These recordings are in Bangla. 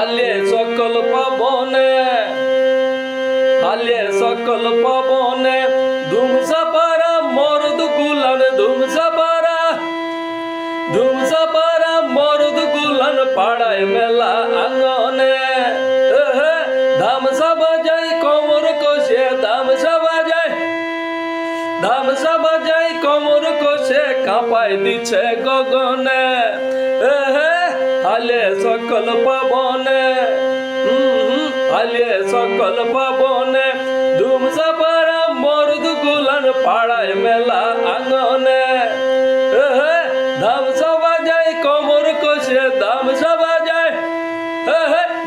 আলে সকল পাবনে আলে সকল পাবনে ধুমসা পারা মরদ গুলান ধুমসা পারা ধুমসা পারা মরদ গুলান পাড়ায় মেলা আঙ্গনে এহে, ধামসা ধামসা বাজাই কমর কষে কাঁপাই দিচ্ছে গগনে। আলে সকল পাবনে। আলে সকল পাবনে। ধুমসা পাড়া মরদ গুলান পাড়ায় মেলা আঙ্গনে এহে, ধামসা বাজাই কমর কষে ধামসা বাজায়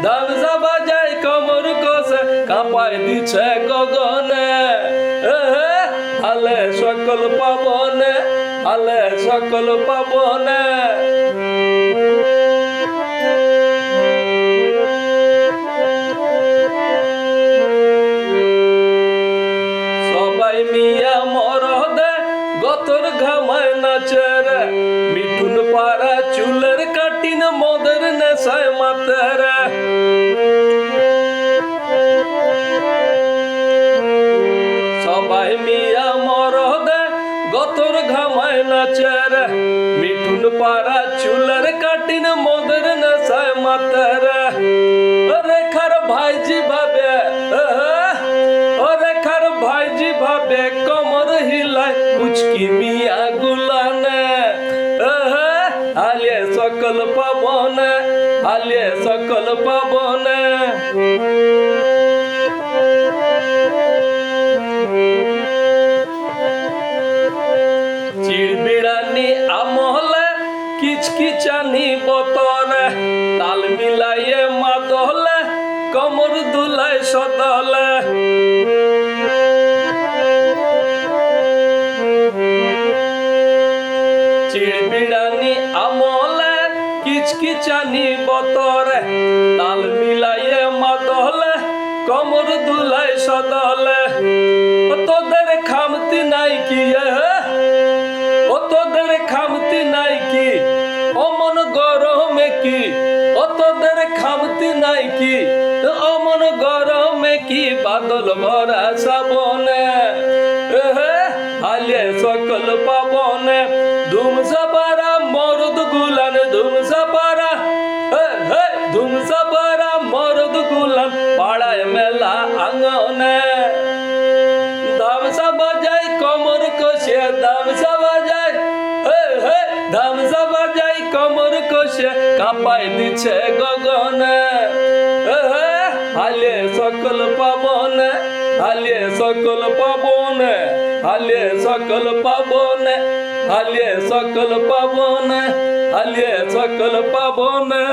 ধামসা বাজাই কমর কষে কাঁপাই দিচ্ছে গগনে। আলে সকল পাবনে, আলে সকল পাবনে। সবাই মিয়া মরদে ঘামায় মিঠুন পাড়া চুলের কাটিন মদের নেশায় মাতে পাড়া চুলের কাটিন মদের নেশায় মাতে রে রেখার ভাইজি ভাবে আহ, ও রেখার ভাইজি ভাবে কমর হিলায় কুচকি মিয়া গুলানে আহ, আলে সকল পাবনে আলে সকল পাবনে কিচকিচানি বতরে? তাল মিলাইয়ে মাদলে, কমর দুলাই সদলে। চিড়বিড়ানি আমলে কিচকিচানি বতরে। তাল মিলাইয়ে মাদলে, কমর দুলাই সদলে। কি বাদল ভরা এহে, আলে সকল পাবনে। ধুমসা পারা মরদ গুলান ধুমসা পারা হে, হে, ধুমসা পারা মরদ গুলান পাড়ায় মেলা বাজাই কমর কষে কাঁপাই দিচ্ছে গগনে। হে হে আলে সকল পাবন আলে সকল পাবন আলে সকল পাবন আলে সকল পাবন আলে সকল পাবনে।